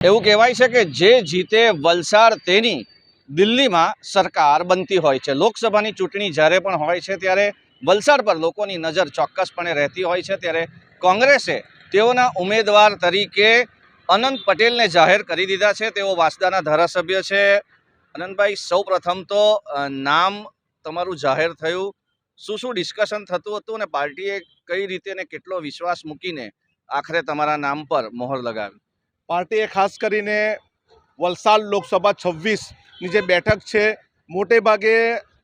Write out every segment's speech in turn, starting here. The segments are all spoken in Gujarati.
એવું કહેવાય છે કે જે જીતે વલસાડ તેની દિલ્હીમાં સરકાર બનતી હોય છે. લોકસભાની ચૂંટણી જ્યારે પણ હોય છે ત્યારે વલસાડ પર લોકોની નજર ચોક્કસપણે રહેતી હોય છે. ત્યારે કોંગ્રેસે તેઓના ઉમેદવાર તરીકે અનંત પટેલને જાહેર કરી દીધા છે. તેઓ વાસદાના ધારાસભ્ય છે. અનંતભાઈ સૌ તો નામ તમારું જાહેર થયું. શું શું ડિસ્કશન થતું હતું અને પાર્ટીએ કઈ રીતે ને કેટલો વિશ્વાસ મૂકીને આખરે તમારા નામ પર મોહર લગાવી? પાર્ટીએ ખાસ કરીને વલસાડ લોકસભા છવ્વીસની જે બેઠક છે, મોટે ભાગે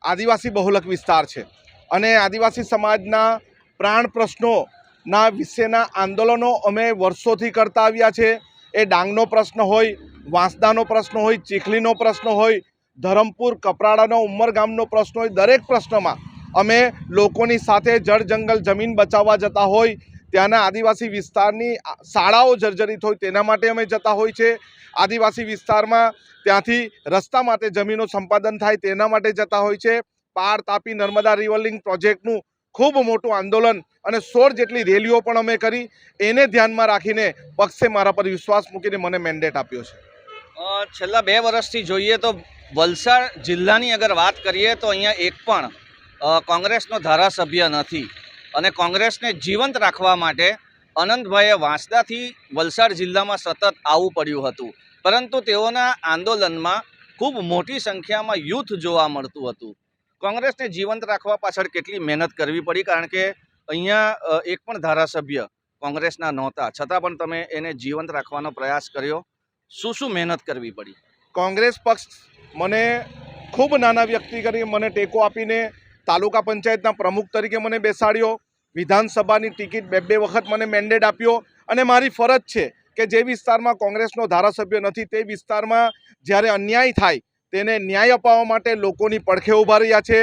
આદિવાસી બહુલક વિસ્તાર છે. અને આદિવાસી સમાજના પ્રાણ પ્રશ્નોના વિશેના આંદોલનો અમે વર્ષોથી કરતા આવ્યા છે. એ ડાંગનો પ્રશ્ન હોય, વાંસદાનો પ્રશ્ન હોય, ચીખલીનો પ્રશ્ન હોય, ધરમપુર, કપરાડાનો ઉમરગામનો પ્રશ્ન હોય, દરેક પ્રશ્નમાં અમે લોકોની સાથે જળ જંગલ જમીન બચાવવા જતા હોય ત્યાંના આદિવાસી વિસ્તારની શાળાઓ જર્જરિત હોય તેના માટે અમે જતા હોય છે. આદિવાસી વિસ્તારમાં ત્યાંથી રસ્તા માટે જમીનો સંપાદન થાય તેના માટે જતા હોય છે. પાર તાપી નર્મદા રિવરલિંગ પ્રોજેક્ટનું ખૂબ મોટું આંદોલન અને સોળ જેટલી રેલીઓ પણ અમે કરી. એને ધ્યાનમાં રાખીને પક્ષે મારા પર વિશ્વાસ મૂકીને મને મેન્ડેટ આપ્યો છે. છેલ્લા બે વર્ષથી જોઈએ તો વલસાડ જિલ્લાની અગર વાત કરીએ તો અહીંયા એક પણ કોંગ્રેસનો ધારાસભ્ય નથી. અને કોંગ્રેસને જીવંત રાખવા માટે અનંતભાઈએ વાંસદાથી વલસાડ જિલ્લામાં સતત આવવું પડ્યું હતું. પરંતુ તેઓના આંદોલનમાં ખૂબ મોટી સંખ્યામાં યુથ જોવા મળતું હતું. કોંગ્રેસને જીવંત રાખવા પાછળ કેટલી મહેનત કરવી પડી? કારણ કે અહીંયા એક પણ ધારાસભ્ય કોંગ્રેસના નહોતા. છતાં પણ તમે એને જીવંત રાખવાનો પ્રયાસ કર્યો. શું શું મહેનત કરવી પડી? કોંગ્રેસ પક્ષ મને ખૂબ નાના વ્યક્તિ કરી, મને ટેકો આપીને તાલુકા પંચાયતના પ્રમુખ તરીકે મને બેસાડ્યો, વિધાનસભાની ટિકિટ બે બે વખત મને મેન્ડેટ આપ્યો અને મારી ફરજ છે કે જે વિસ્તારમાં કોંગ્રેસનો ધારાસભ્ય નથી તે વિસ્તારમાં જ્યારે અન્યાય થાય તેને ન્યાય અપાવવા માટે લોકોની પડખે ઊભા રહ્યા છે.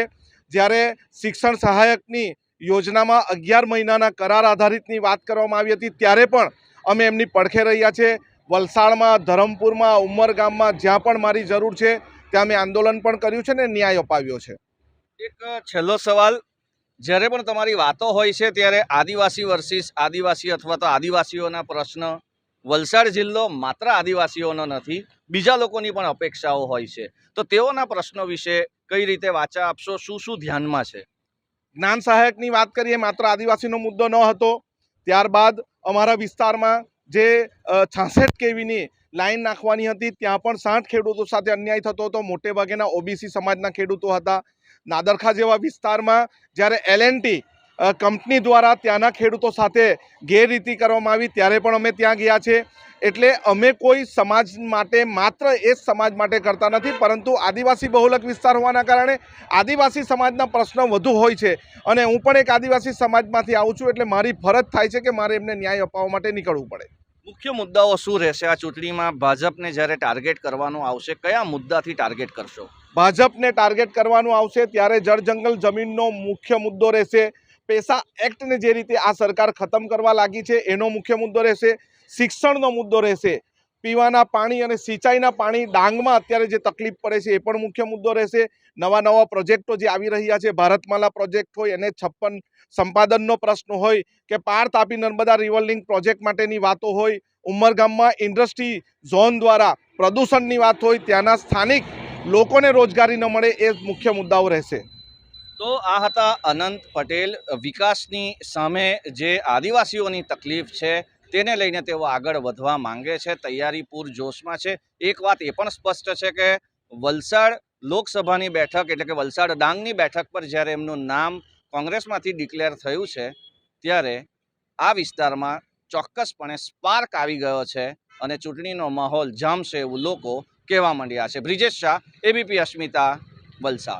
જ્યારે શિક્ષણ સહાયકની યોજનામાં અગિયાર મહિનાના કરાર આધારિતની વાત કરવામાં આવી હતી ત્યારે પણ અમે એમની પડખે રહ્યા છે. વલસાડમાં, ધરમપુરમાં, ઉમરગામમાં જ્યાં પણ મારી જરૂર છે ત્યાં મેં આંદોલન પણ કર્યું છે ને ન્યાય અપાવ્યો છે. એક છેલ્લો સવાલ. જ્યારે પણ તમારી વાતો હોય છે, ત્યારે આદિવાસી વર્સિસ, આદિવાસી અથવા તો આદિવાસીઓના પ્રશ્ન, વલસાડ જિલ્લો માત્ર આદિવાસીઓનો નથી, બીજા લોકોની પણ અપેક્ષાઓ હોય છે. તો તેઓના પ્રશ્નો વિશે કઈ રીતે વાચા આપશો? શું શું ધ્યાનમાં છે? જ્ઞાન સહાયકની વાત કરીએ, માત્ર આદિવાસીનો મુદ્દો ન હતો. ત્યારબાદ અમારા વિસ્તારમાં જે છાસઠ કેવીની લાઈન નાખવાની હતી, ત્યાં પણ સાઠ ખેડૂતો સાથે અન્યાય થતો હતો. મોટે ભાગેના ઓબીસી સમાજના ખેડૂતો હતા. નાદરખા જેવા વિસ્તારમાં જ્યારે એલએનટી કંપની દ્વારા ત્યાંના ખેડૂતો સાથે ગેરરીતિ કરવામાં આવી, ત્યારે પણ અમે ત્યાં ગયા છે. એટલે અમે કોઈ સમાજ માટે માત્ર એ જ સમાજ માટે કરતા નથી, પરંતુ આદિવાસી બહુલક વિસ્તાર હોવાના કારણે આદિવાસી સમાજના પ્રશ્નો વધુ હોય છે. અને હું પણ એક આદિવાસી સમાજમાંથી આવું છું, એટલે મારી ફરજ થાય છે કે મારે એમને ન્યાય અપાવવા માટે નીકળવું પડે. મુખ્ય મુદ્દાઓ શું રહેશે? આ ચૂંટણીમાં ભાજપને જ્યારે ટાર્ગેટ કરવાનું આવશે, કયા મુદ્દાથી ટાર્ગેટ કરશો? ભાજપને ટાર્ગેટ કરવાનું આવશે ત્યારે જળ જંગલ જમીનનો મુખ્ય મુદ્દો રહેશે. પેસા એક્ટને જે રીતે આ સરકાર ખતમ કરવા લાગી છે, એનો મુખ્ય મુદ્દો રહેશે. શિક્ષણનો મુદ્દો રહેશે. પીવાના પાણી અને સિંચાઈના પાણી ડાંગમાં અત્યારે જે તકલીફ પડે છે, એ પણ મુખ્ય મુદ્દો રહેશે. નવા નવા પ્રોજેક્ટો જે આવી રહ્યા છે, ભારતમાલા પ્રોજેક્ટ હોય, એને છપ્પન સંપાદનનો પ્રશ્ન હોય, કે પાર તાપી નર્મદા રિવર પ્રોજેક્ટ માટેની વાતો હોય, ઉમરગામમાં ઇન્ડસ્ટ્રી ઝોન દ્વારા પ્રદૂષણની વાત હોય, ત્યાંના સ્થાનિક લોકોને રોજગારી ન મળે એ મુખ્ય મુદ્દાઓ રહેશે. તો આ હતા અનંત પટેલ. વિકાસની સામે જે આદિવાસીઓની તકલીફ છે તેને લઈને તેઓ આગળ વધવા માંગે છે. તૈયારી પૂરજોશમાં છે. એક વાત એ પણ સ્પષ્ટ છે કે વલસાડ લોકસભાની બેઠક એટલે કે વલસાડ ડાંગની બેઠક પર જ્યારે એમનું નામ કોંગ્રેસમાંથી ડિક્લેર થયું છે, ત્યારે આ વિસ્તારમાં ચોક્કસપણે સ્પાર્ક આવી ગયો છે અને ચૂંટણીનો માહોલ જામશે એવું લોકો કહેવા માંડ્યા છે. બ્રિજેશ શાહ એબીપી અસ્મિતા વલસાડ.